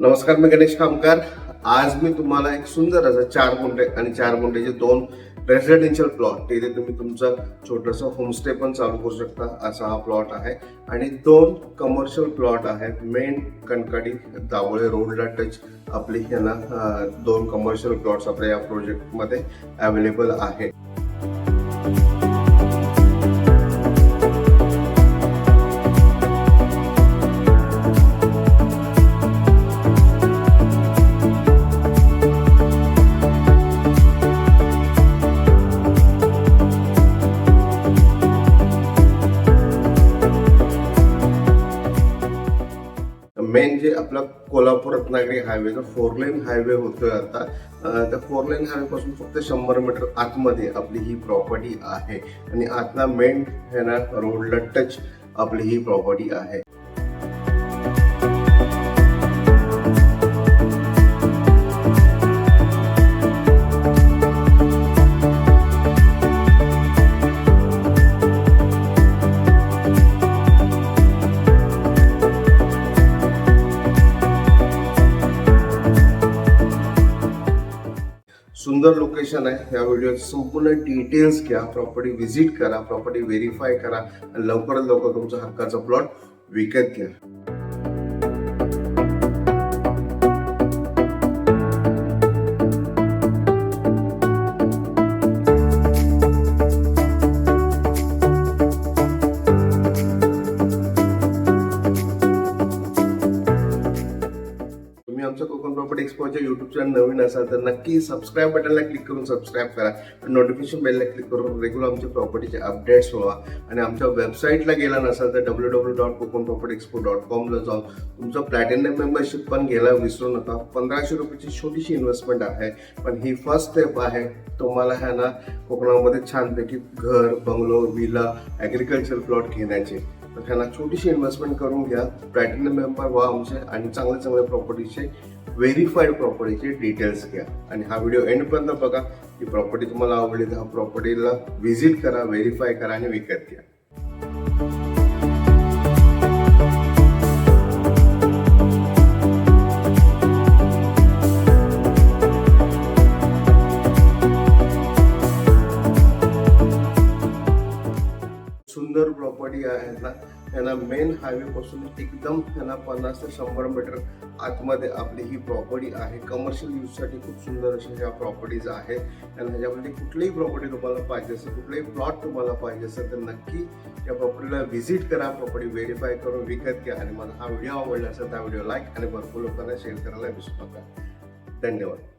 नमस्कार मी गणेश कामकार आज मी तुम्हाला एक सुंदर असं चार गुंठे आणि चार गुंठेचे दोन रेसिडेन्शियल प्लॉट तिथे तुम्ही तुमचं छोटंसं होमस्टे पण चालू करू शकता. असा हा प्लॉट आहे. आणि दोन कमर्शियल प्लॉट आहेत. मेन कणकाडी दावळे रोडला टच आपली ह्याला दोन कमर्शियल प्लॉट्स आपल्या या प्रोजेक्टमध्ये अवेलेबल आहे मेन जे आपला कोल्हापूर रत्नागिरी हायवे जो फोर लेन हायवे होतोय आता त्या फोर लेन हायवे पासून फक्त शंभर मीटर आतमध्ये आपली ही प्रॉपर्टी आहे. आणि आतला मेन है ना रोडला टच आपली ही प्रॉपर्टी आहे. सुंदर लोकेशन आहे. या व्हिडिओचे संपूर्ण डिटेल्स घ्या प्रॉपर्टी व्हिजिट करा प्रॉपर्टी व्हेरीफाय करा आणि लवकरात लवकर तुमचा हक्काचा प्लॉट विकत घ्या. आमच्या कोकण प्रॉपर्टी एक्सपोच्या युट्यूब चॅनल नवीन असाल तर नक्की सबस्क्राईब बटनला क्लिक करून सबस्क्राईब करा. नोटिफिकेशन बेलला क्लिक करून रेग्युलर आमच्या प्रॉपर्टीचे अपडेट्स व्हावा आणि आमच्या वेबसाईटला गेला नसाल तर W W dot Kokan property expo dot कॉमला जाऊन तुमचं प्लॅटिनम मेंबरशिप पण घ्यायला विसरू नका. पंधराशे रुपयाची छोटीशी इन्व्हेस्टमेंट आहे. पण ही फर्स्ट स्टेप आहे. तुम्हाला ह्या ना कोकणामध्ये छानपैकी घर बंगलो विला ॲग्रिकल्चर प्लॉट घेण्याचे. तर त्यांना छोटीशी इन्व्हेस्टमेंट करून घ्या. प्लॅटिनम मेंबर व्हा आमचे आणि चांगल्या चांगल्या प्रॉपर्टीचे व्हेरीफाईड प्रॉपर्टीचे डिटेल्स घ्या. आणि हा व्हिडिओ एंडपर्यंत बघा. ही प्रॉपर्टी तुम्हाला आवडली तर हा प्रॉपर्टीला व्हिजिट करा व्हेरीफाय करा आणि विकत घ्या. प्रॉपर्टी आहे ना यांना मेन हायवे पासून एकदम त्यांना पन्नास ते शंभर मीटर आतमध्ये आपली ही प्रॉपर्टी आहे. कमर्शियल यूजसाठी खूप सुंदर अशा ह्या प्रॉपर्टीज आहेत. त्यांना ह्याच्यामध्ये कुठलीही प्रॉपर्टी तुम्हाला पाहिजे असेल कुठलाही प्लॉट तुम्हाला पाहिजे असेल तर नक्की या प्रॉपर्टीला व्हिजिट करा. प्रॉपर्टी व्हेरीफाय करून विकत घ्या. आणि मला हा व्हिडिओ आवडला असेल तर हा व्हिडिओ लाईक आणि भरपूर लोकांना शेअर करायला विसरू नका. धन्यवाद.